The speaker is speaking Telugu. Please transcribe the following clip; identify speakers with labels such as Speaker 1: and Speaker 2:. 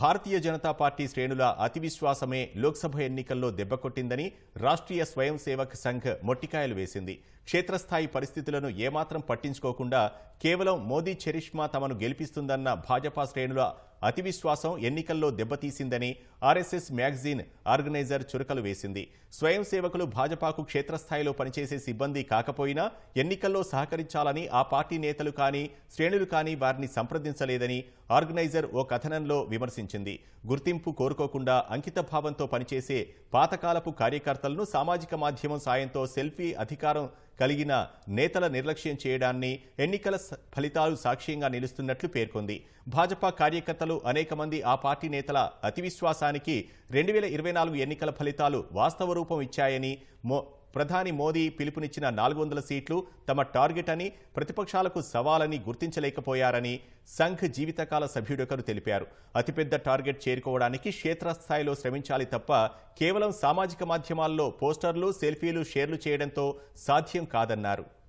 Speaker 1: భారతీయ జనతా పార్టీ శ్రేణుల అతి విశ్వాసమే లోక్సభ ఎన్నికల్లో దెబ్బకొట్టిందని రాష్ట్రీయ స్వయం సేవక్ సంఘ్ మొట్టికాయలు వేసింది. క్షేత్రస్థాయి పరిస్థితులను ఏమాత్రం పట్టించుకోకుండా కేవలం మోదీ చరిష్మా తమను గెలిపిస్తుందన్న భాజపా శ్రేణుల అతి విశ్వాసం ఎన్నికల్లో దెబ్బతీసిందని ఆర్ఎస్ఎస్ మ్యాగజీన్ ఆర్గనైజర్ చురకలు వేసింది. స్వయం సేవకులు భాజపాకు క్షేత్రస్థాయిలో పనిచేసే సిబ్బంది కాకపోయినా ఎన్నికల్లో సహకరించాలని ఆ పార్టీ నేతలు కానీ శ్రేణులు కానీ వారిని సంప్రదించలేదని ఆర్గనైజర్ ఓ కథనంలో విమర్శించింది. గుర్తింపు కోరుకోకుండా అంకిత భావంతో పనిచేసే పాతకాలపు కార్యకర్తలను సామాజిక మాధ్యమం సాయంతో సెల్ఫీ అధికారం కలిగిన నేతల నిర్లక్ష్యం చేయడాన్ని ఎన్నికల ఫలితాలు సాక్ష్యంగా నిలుస్తున్నట్లు పేర్కొంది. భాజపా కార్యకర్తలు అనేక మంది ఆ పార్టీ నేతల అతి విశ్వాసానికి రెండు వేల ఇరవై నాలుగు ఎన్నికల ఫలితాలు వాస్తవ రూపం ఇచ్చాయని ప్రధాని మోదీ పిలుపునిచ్చిన నాలుగు వందల సీట్లు తమ టార్గెట్ అని ప్రతిపక్షాలకు సవాలని గుర్తించలేకపోయారని సంఘ్ జీవితకాల సభ్యుడొకరు తెలిపారు. అతిపెద్ద టార్గెట్ చేరుకోవడానికి క్షేత్రస్థాయిలో శ్రమించాలి తప్ప కేవలం సామాజిక మాధ్యమాల్లో పోస్టర్లు సెల్ఫీలు షేర్లు చేయడంతో సాధ్యం కాదన్నారు.